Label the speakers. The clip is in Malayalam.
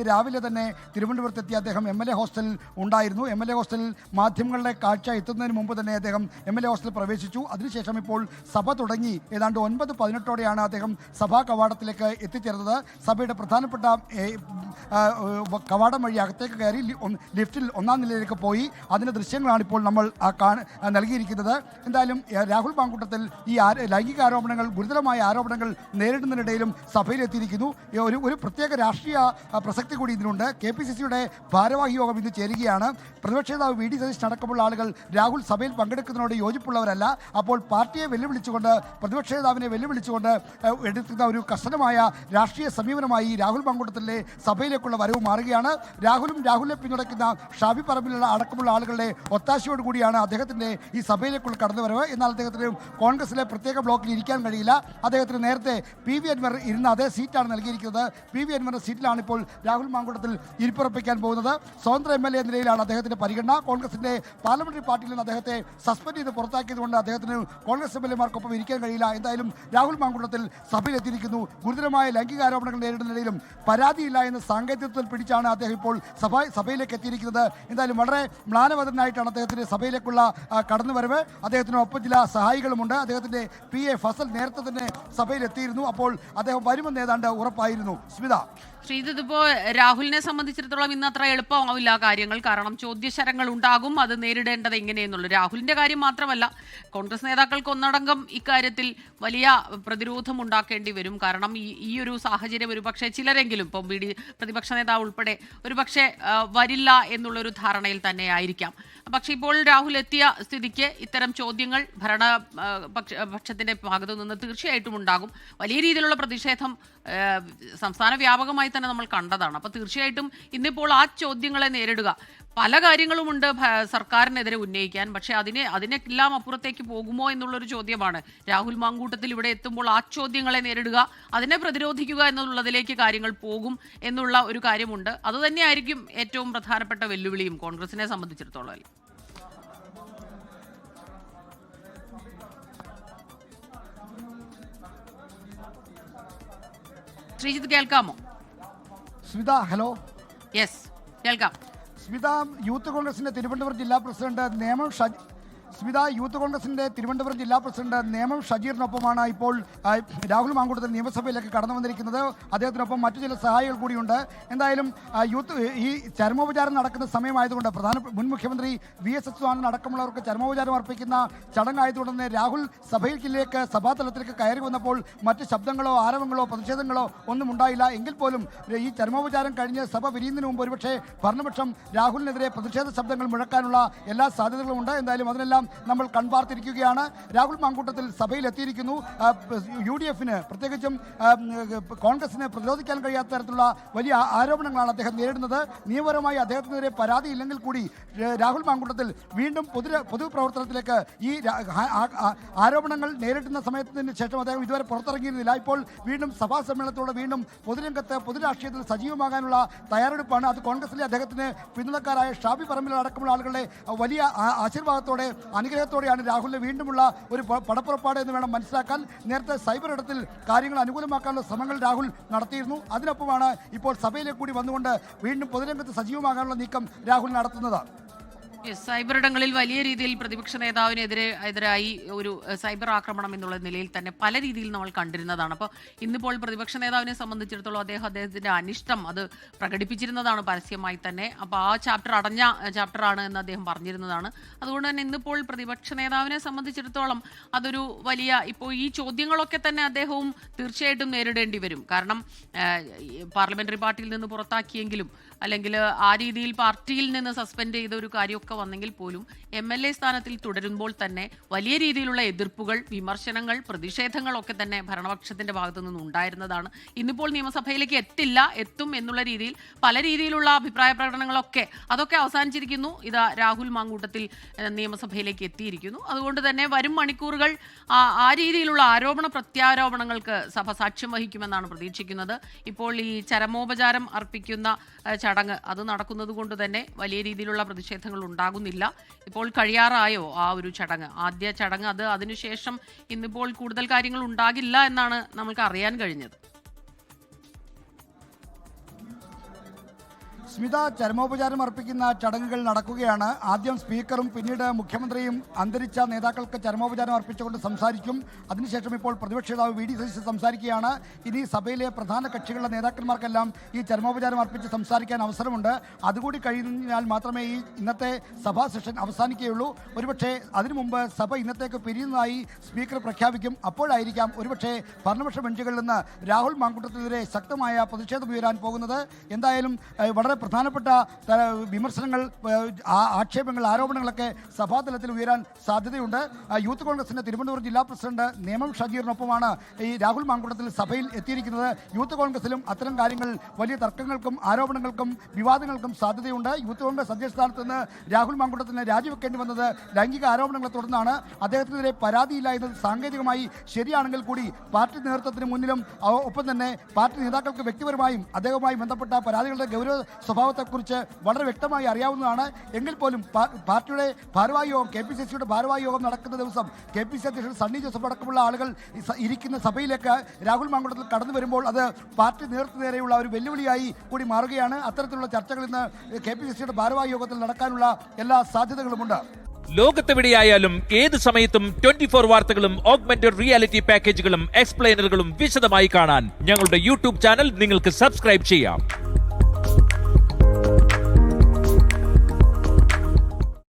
Speaker 1: ഇന്ന് രാവിലെ തന്നെ തിരുവനന്തപുരത്തെത്തിയ അദ്ദേഹം എം എൽ എ ഹോസ്റ്റലിൽ ഉണ്ടായിരുന്നു. എം എൽ എ ഹോസ്റ്റലിൽ മാധ്യമങ്ങളുടെ കാഴ്ച എത്തുന്നതിന് മുമ്പ് തന്നെ അദ്ദേഹം എം എൽ എ ഹോസ്റ്റലിൽ പ്രവേശിച്ചു. അതിനുശേഷം ഇപ്പോൾ സഭ തുടങ്ങി. ഏതാണ്ട് ഒൻപത് പതിനെട്ടോടെയാണ് അദ്ദേഹം സഭാ കവാടത്തിലേക്ക് എത്തിച്ചേർന്നത്. സഭയുടെ പ്രധാനപ്പെട്ട കവാടം വഴി അകത്തേക്ക് കയറി ലിഫ്റ്റിൽ ഒന്നാം നിലയിലേക്ക് പോയി. അതിന്റെ ദൃശ്യങ്ങളാണ് ഇപ്പോൾ നമ്മൾ നൽകിയിരിക്കുന്നത്. എന്തായാലും രാഹുൽ പാങ്കൂട്ടത്തിൽ ഈ ലൈംഗിക ആരോപണങ്ങൾ ഗുരുതരമായ ആരോപണങ്ങൾ നേരിടുന്നതിനിടയിലും സഭയിലെത്തിയിരിക്കുന്നു. ഒരു ഒരു പ്രത്യേക രാഷ്ട്രീയ ആ, പ്രസക്തി കൂടി ഇതിനുണ്ട് കെ പി സി സിയുടെ ഭാരവാഹി യോഗം ഇന്ന് ചേരുകയാണ്. പ്രതിപക്ഷ നേതാവ് വി ഡി സതീശൻ അടക്കമുള്ള ആളുകൾ രാഹുൽ സഭയിൽ പങ്കെടുക്കുന്നതിനോട് യോജിപ്പുള്ളവരല്ല. അപ്പോൾ പാർട്ടിയെ വെല്ലുവിളിച്ചുകൊണ്ട് പ്രതിപക്ഷ നേതാവിനെ വെല്ലുവിളിച്ചുകൊണ്ട് എടുക്കുന്ന ഒരു കർശനമായ രാഷ്ട്രീയ സമീപനമായി രാഹുൽ മാങ്കൂട്ടത്തിലെ സഭയിലേക്കുള്ള വരവ് മാറുകയാണ്. രാഹുലും രാഹുലിനെ പിന്തുണയ്ക്കുന്ന ഷാബി പറമ്പിലുള്ള അടക്കമുള്ള ആളുകളുടെ ഒത്താശയോട് കൂടിയാണ് അദ്ദേഹത്തിന്റെ ഈ സഭയിലേക്കുള്ള കടന്നുവരവ് എന്നാൽ അദ്ദേഹത്തിന് കോൺഗ്രസിലെ പ്രത്യേക ബ്ലോക്കിൽ ഇരിക്കാൻ കഴിയില്ല. അദ്ദേഹത്തിന് നേരത്തെ പി വി അൻവർ ഇരുന്ന അതേ സീറ്റാണ് നൽകിയിരിക്കുന്നത്. പി വി അൻവറിന്റെ സീറ്റിലാണ് ഇപ്പോൾ രാഹുൽ മാങ്കൂട്ടത്തിൽ ഇരിപ്പുറപ്പിക്കാൻ പോകുന്നത്. സ്വതന്ത്ര എം എൽ എ നിലയിലാണ് അദ്ദേഹത്തിന്റെ പരിഗണന. കോൺഗ്രസിന്റെ പാർലമെന്ററി പാർട്ടിയിൽ നിന്ന് അദ്ദേഹത്തെ സസ്പെൻഡ് ചെയ്ത് പുറത്താക്കിയതുകൊണ്ട് അദ്ദേഹത്തിന് കോൺഗ്രസ് എം എൽ എമാർക്കൊപ്പം ഇരിക്കാൻ കഴിയില്ല. എന്തായാലും രാഹുൽ മാങ്കൂട്ടത്തിൽ സഭയിലെത്തിയിരിക്കുന്നു. ഗുരുതരമായ ലൈംഗിക ആരോപണങ്ങൾ നേരിടുന്നതിലും പരാതിയില്ല എന്ന സാങ്കേതികത്വത്തിൽ പിടിച്ചാണ് അദ്ദേഹം ഇപ്പോൾ സഭ സഭയിലേക്ക് എത്തിയിരിക്കുന്നത്. എന്തായാലും വളരെ മ്ലാനവതനായിട്ടാണ് അദ്ദേഹത്തിന്റെ സഭയിലേക്കുള്ള കടന്നുവരവ്. അദ്ദേഹത്തിനൊപ്പം ചില സഹായികളുമുണ്ട്. അദ്ദേഹത്തിന്റെ പി എ ഫസൽ നേരത്തെ തന്നെ സഭയിലെത്തിയിരുന്നു. അപ്പോൾ അദ്ദേഹം വരുമെന്ന് ഏതാണ്ട് ഉറപ്പായിരുന്നു. സ്മിത.
Speaker 2: ശ്രീതിപ്പോ രാഹുലിനെ സംബന്ധിച്ചിടത്തോളം ഇന്ന് അത്ര എളുപ്പമാവില്ല കാര്യങ്ങൾ. കാരണം ചോദ്യശരങ്ങൾ ഉണ്ടാകും അത് നേരിടേണ്ടത് എങ്ങനെയെന്നുള്ളൂ രാഹുലിന്റെ കാര്യം മാത്രമല്ല കോൺഗ്രസ് നേതാക്കൾക്ക് ഒന്നടങ്കം ഇക്കാര്യത്തിൽ വലിയ പ്രതിരോധം ഉണ്ടാക്കേണ്ടി വരും. കാരണം ഈ ഈ ഒരു സാഹചര്യം ഒരു പക്ഷേ ചിലരെങ്കിലും ഇപ്പം ബി ഡി പ്രതിപക്ഷ നേതാവ് ഉൾപ്പെടെ ഒരു പക്ഷേ ആ, വരില്ല എന്നുള്ളൊരു ധാരണയിൽ തന്നെ ആയിരിക്കാം. പക്ഷേ ഇപ്പോൾ രാഹുൽ എത്തിയ സ്ഥിതിക്ക് ഇത്തരം ചോദ്യങ്ങൾ ഭരണ പക്ഷ പക്ഷത്തിന്റെ ഭാഗത്തു നിന്ന് തീർച്ചയായിട്ടും ഉണ്ടാകും. വലിയ രീതിയിലുള്ള പ്രതിഷേധം സംസ്ഥാന വ്യാപകമായി തന്നെ നമ്മൾ കണ്ടതാണ്. അപ്പോൾ തീർച്ചയായിട്ടും ഇന്നിപ്പോൾ ആ ചോദ്യങ്ങളെ നേരിടുക. പല കാര്യങ്ങളുമുണ്ട് സർക്കാരിനെതിരെ ഉന്നയിക്കാൻ. പക്ഷേ അതിനെ അതിനെല്ലാം അപ്പുറത്തേക്ക് പോകുമോ എന്നുള്ളൊരു ചോദ്യമാണ്. രാഹുൽ മാങ്കൂട്ടത്തിൽ ഇവിടെ എത്തുമ്പോൾ ആ ചോദ്യങ്ങളെ നേരിടുക അതിനെ പ്രതിരോധിക്കുക എന്നുള്ളതിലേക്ക് കാര്യങ്ങൾ പോകും എന്നുള്ള ഒരു കാര്യമുണ്ട്. അതുതന്നെയായിരിക്കും ഏറ്റവും പ്രധാനപ്പെട്ട വെല്ലുവിളിയും കോൺഗ്രസിനെ സംബന്ധിച്ചിടത്തോളം. ശ്രീജിത്ത് കേൾക്കാമോ?
Speaker 1: സ്മിത ഹലോ.
Speaker 2: യെസ് കേൾക്കാം.
Speaker 1: സ്മിത യൂത്ത് കോൺഗ്രസിന്റെ തിരുവനന്തപുരം ജില്ലാ പ്രസിഡന്റ് നേമം ഷജ് സ്മിത യൂത്ത് കോൺഗ്രസിന്റെ തിരുവനന്തപുരം ജില്ലാ പ്രസിഡന്റ് നേമം ഷജീറിനൊപ്പമാണ് ഇപ്പോൾ രാഹുൽ മാങ്കൂട്ടത്തിൽ നിയമസഭയിലേക്ക് കടന്നു വന്നിരിക്കുന്നത്. അദ്ദേഹത്തിനൊപ്പം മറ്റു ചില സഹായികൾ കൂടിയുണ്ട്. എന്തായാലും യൂത്ത് ഈ ചരമോപചാരം നടക്കുന്ന സമയമായതുകൊണ്ട് പ്രധാന മുൻ മുഖ്യമന്ത്രി വി എസ് എസ് അടക്കമുള്ളവർക്ക് ചരമോപചാരം അർപ്പിക്കുന്ന ചടങ്ങായതുകൊണ്ട് തന്നെ രാഹുൽ സഭയിലേക്ക് സഭാതലത്തിലേക്ക് കയറി വന്നപ്പോൾ മറ്റ് ശബ്ദങ്ങളോ ആരവങ്ങളോ പ്രതിഷേധങ്ങളോ ഒന്നും ഉണ്ടായില്ല എങ്കിൽ പോലും ഈ ചരമോപചാരം കഴിഞ്ഞ് സഭ വിരിയുന്നതിന് മുമ്പ് ഒരുപക്ഷെ ഭരണപക്ഷം രാഹുലിനെതിരെ പ്രതിഷേധ ശബ്ദങ്ങൾ മുഴക്കാനുള്ള എല്ലാ സാധ്യതകളും ഉണ്ട്. എന്തായാലും അതിനെല്ലാം നമ്മൾ കൺപാർത്തിരിക്കുകയാണ് രാഹുൽ മാങ്കൂട്ടത്തിൽ സഭയിൽ എത്തിയിരിക്കുന്നു യു ഡി എഫിന് പ്രത്യേകിച്ചും കോൺഗ്രസിനെ പ്രതിരോധിക്കാൻ കഴിയാത്ത തരത്തിലുള്ള വലിയ ആരോപണങ്ങളാണ് അദ്ദേഹം നേരിടുന്നത്. നിയമപരമായി അദ്ദേഹത്തിനെതിരെ പരാതിയില്ലെങ്കിൽ കൂടി രാഹുൽ മാങ്കൂട്ടത്തിൽ വീണ്ടും പൊതു പൊതുപ്രവർത്തനത്തിലേക്ക് ഈ ആരോപണങ്ങൾ നേരിടുന്ന സമയത്തിന് ശേഷം അദ്ദേഹം ഇതുവരെ പുറത്തിറങ്ങിയിരുന്നില്ല. ഇപ്പോൾ വീണ്ടും സഭാ സമ്മേളനത്തോടെ വീണ്ടും പൊതുരംഗത്ത് പൊതുരാഷ്ട്രീയത്തിൽ സജീവമാകാനുള്ള തയ്യാറെടുപ്പാണ്. അത് കോൺഗ്രസിലെ അദ്ദേഹത്തിന് പിന്തുണക്കാരായ ഷാബി പറമ്പിൽ അടക്കമുള്ള ആളുകളുടെ വലിയ ആശീർവാദത്തോടെ അനുഗ്രഹത്തോടെയാണ് രാഹുലിന് വീണ്ടുമുള്ള ഒരു പടപ്പുറപ്പാട് എന്ന് വേണം മനസ്സിലാക്കാൻ. നേരത്തെ സൈബർ ഇടത്തിൽ കാര്യങ്ങൾ അനുകൂലമാക്കാനുള്ള ശ്രമങ്ങൾ രാഹുൽ നടത്തിയിരുന്നു. അതിനൊപ്പമാണ് ഇപ്പോൾ സഭയിലേക്ക് കൂടി വന്നുകൊണ്ട് വീണ്ടും പൊതുരംഗത്ത് സജീവമാകാനുള്ള നീക്കം രാഹുൽ നടത്തുന്നത്.
Speaker 2: സൈബർ ഇടങ്ങളിൽ വലിയ രീതിയിൽ പ്രതിപക്ഷ നേതാവിനെതിരെ എതിരായി ഒരു സൈബർ ആക്രമണം എന്നുള്ള നിലയിൽ തന്നെ പല രീതിയിൽ നമ്മൾ കണ്ടിരുന്നതാണ്. അപ്പോൾ ഇന്നിപ്പോൾ പ്രതിപക്ഷ നേതാവിനെ സംബന്ധിച്ചിടത്തോളം അദ്ദേഹം അദ്ദേഹത്തിന്റെ അനിഷ്ടം അത് പ്രകടിപ്പിച്ചിരുന്നതാണ് പരസ്യമായി തന്നെ. അപ്പോൾ ആ ചാപ്റ്റർ അടഞ്ഞ ചാപ്റ്ററാണ് എന്ന് അദ്ദേഹം പറഞ്ഞിരുന്നതാണ്. അതുകൊണ്ട് തന്നെ ഇന്നിപ്പോൾ പ്രതിപക്ഷ നേതാവിനെ സംബന്ധിച്ചിടത്തോളം അതൊരു വലിയ ഇപ്പോൾ ഈ ചോദ്യങ്ങളൊക്കെ തന്നെ അദ്ദേഹവും തീർച്ചയായിട്ടും നേരിടേണ്ടി വരും. കാരണം പാർലമെന്ററി പാർട്ടിയിൽ നിന്ന് പുറത്താക്കിയെങ്കിലും അല്ലെങ്കിൽ ആ രീതിയിൽ പാർട്ടിയിൽ നിന്ന് സസ്പെൻഡ് ചെയ്ത ഒരു കാര്യമൊക്കെ വന്നെങ്കിൽ പോലും എം എൽ എ സ്ഥാനത്തിൽ തുടരുമ്പോൾ തന്നെ വലിയ രീതിയിലുള്ള എതിർപ്പുകൾ വിമർശനങ്ങൾ പ്രതിഷേധങ്ങളൊക്കെ തന്നെ ഭരണപക്ഷത്തിന്റെ ഭാഗത്തു നിന്ന് ഉണ്ടായിരുന്നതാണ്. ഇന്നിപ്പോൾ നിയമസഭയിലേക്ക് എത്തില്ല എത്തും എന്നുള്ള രീതിയിൽ പല രീതിയിലുള്ള അഭിപ്രായ പ്രകടനങ്ങളൊക്കെ അതൊക്കെ അവസാനിച്ചിരിക്കുന്നു. ഇതാ രാഹുൽ മാങ്കൂട്ടത്തിൽ നിയമസഭയിലേക്ക് എത്തിയിരിക്കുന്നു. അതുകൊണ്ട് തന്നെ വരും മണിക്കൂറുകൾ ആ ആ രീതിയിലുള്ള ആരോപണ പ്രത്യാരോപണങ്ങൾക്ക് സഭ സാക്ഷ്യം വഹിക്കുമെന്നാണ് പ്രതീക്ഷിക്കുന്നത്. ഇപ്പോൾ ഈ ചരമോപചാരം അർപ്പിക്കുന്ന ചടങ്ങ് അത് നടക്കുന്നത് കൊണ്ട് തന്നെ വലിയ രീതിയിലുള്ള പ്രതിഷേധങ്ങൾ ഉണ്ടാകുന്നില്ല. ഇപ്പോൾ കഴിയാറായോ ആ ഒരു ചടങ്ങ്? ആദ്യ ചടങ്ങ് അത് അതിനുശേഷം ഇന്നിപ്പോൾ കൂടുതൽ കാര്യങ്ങൾ ഉണ്ടാകില്ല എന്നാണ് നമുക്ക് അറിയാൻ കഴിഞ്ഞത്.
Speaker 1: സ്മിത ചരമോപചാരം അർപ്പിക്കുന്ന ചടങ്ങുകൾ നടക്കുകയാണ്. ആദ്യം സ്പീക്കറും പിന്നീട് മുഖ്യമന്ത്രിയും അന്തരിച്ച നേതാക്കൾക്ക് ചരമോപചാരം അർപ്പിച്ചുകൊണ്ട് സംസാരിക്കും. അതിനുശേഷം ഇപ്പോൾ പ്രതിപക്ഷ നേതാവ് വി ഡി സതീശൻ സംസാരിക്കുകയാണ്. ഇനി സഭയിലെ പ്രധാന കക്ഷികളുടെ നേതാക്കന്മാർക്കെല്ലാം ഈ ചരമോപചാരം അർപ്പിച്ച് സംസാരിക്കാൻ അവസരമുണ്ട്. അതുകൂടി കഴിഞ്ഞാൽ മാത്രമേ ഈ ഇന്നത്തെ സഭാ സെഷൻ അവസാനിക്കുകയുള്ളൂ. ഒരുപക്ഷെ അതിനു മുമ്പ് സഭ ഇന്നത്തേക്ക് പിരിയുന്നതായി സ്പീക്കർ പ്രഖ്യാപിക്കും. അപ്പോഴായിരിക്കാം ഒരുപക്ഷെ ഭരണപക്ഷ ബെഞ്ചുകളിൽ നിന്ന് രാഹുൽ മാങ്കുട്ടത്തിനെതിരെ ശക്തമായ പ്രതിഷേധം ഉയരാൻ പോകുന്നത്. എന്തായാലും വളരെ പ്രധാനപ്പെട്ട വിമർശനങ്ങൾ ആക്ഷേപങ്ങൾ ആരോപണങ്ങളൊക്കെ സഭാതലത്തിൽ ഉയരാൻ സാധ്യതയുണ്ട്. യൂത്ത് കോൺഗ്രസിന്റെ തിരുവനന്തപുരം ജില്ലാ പ്രസിഡന്റ് നേമം ഷജീറിനൊപ്പമാണ് ഈ രാഹുൽ മാങ്കുടത്തിൽ സഭയിൽ എത്തിയിരിക്കുന്നത്. യൂത്ത് കോൺഗ്രസിലും അത്തരം കാര്യങ്ങൾ വലിയ തർക്കങ്ങൾക്കും ആരോപണങ്ങൾക്കും വിവാദങ്ങൾക്കും സാധ്യതയുണ്ട്. യൂത്ത് കോൺഗ്രസ് അധ്യക്ഷ സ്ഥാനത്ത് നിന്ന് രാഹുൽ മാങ്കുടത്തിന് രാജിവെക്കേണ്ടി വന്നത് ലൈംഗിക ആരോപണങ്ങളെ തുടർന്നാണ്. അദ്ദേഹത്തിനെതിരെ പരാതിയില്ല എന്നത് സാങ്കേതികമായി ശരിയാണെങ്കിൽ കൂടി പാർട്ടി നേതൃത്വത്തിന് മുന്നിലും ഒപ്പം തന്നെ പാർട്ടി നേതാക്കൾക്ക് വ്യക്തിപരമായും അദ്ദേഹവുമായി ബന്ധപ്പെട്ട പരാതികളുടെ ഗൗരവ സ്വഭാവത്തെക്കുറിച്ച് വളരെ വ്യക്തമായി അറിയാവുന്നതാണ്. എങ്കിൽ പോലും പാർട്ടിയുടെ ഭാരവാഹി യോഗം കെ പി സി സിയുടെ ഭാരവാഹി യോഗം നടക്കുന്ന ദിവസം കെ പി സി അധ്യക്ഷൻ സണ്ണി ജോസഫ് അടക്കമുള്ള ആളുകൾ ഇരിക്കുന്ന സഭയിലേക്ക് രാഹുൽ മാങ്കുട്ടത്തിൽ കടന്നു വരുമ്പോൾ അത് പാർട്ടി നേതൃത്വ നേരെയുള്ള ഒരു വെല്ലുവിളിയായി കൂടി മാറുകയാണ്. അത്തരത്തിലുള്ള ചർച്ചകൾ ഇന്ന് കെ പി സി സിയുടെ ഭാരവാഹി യോഗത്തിൽ നടക്കാനുള്ള എല്ലാ സാധ്യതകളുമുണ്ട്.
Speaker 3: ലോകത്തെവിടെയായാലും ഏത് സമയത്തും ട്വന്റി ഫോർ വാർത്തകളും ഓഗ്മെന്റഡ് റിയാലിറ്റി പാക്കേജുകളും എക്സ്പ്ലെയിനറുകളും വിശദമായി കാണാൻ ഞങ്ങളുടെ യൂട്യൂബ് ചാനൽ നിങ്ങൾക്ക് സബ്സ്ക്രൈബ് ചെയ്യാം.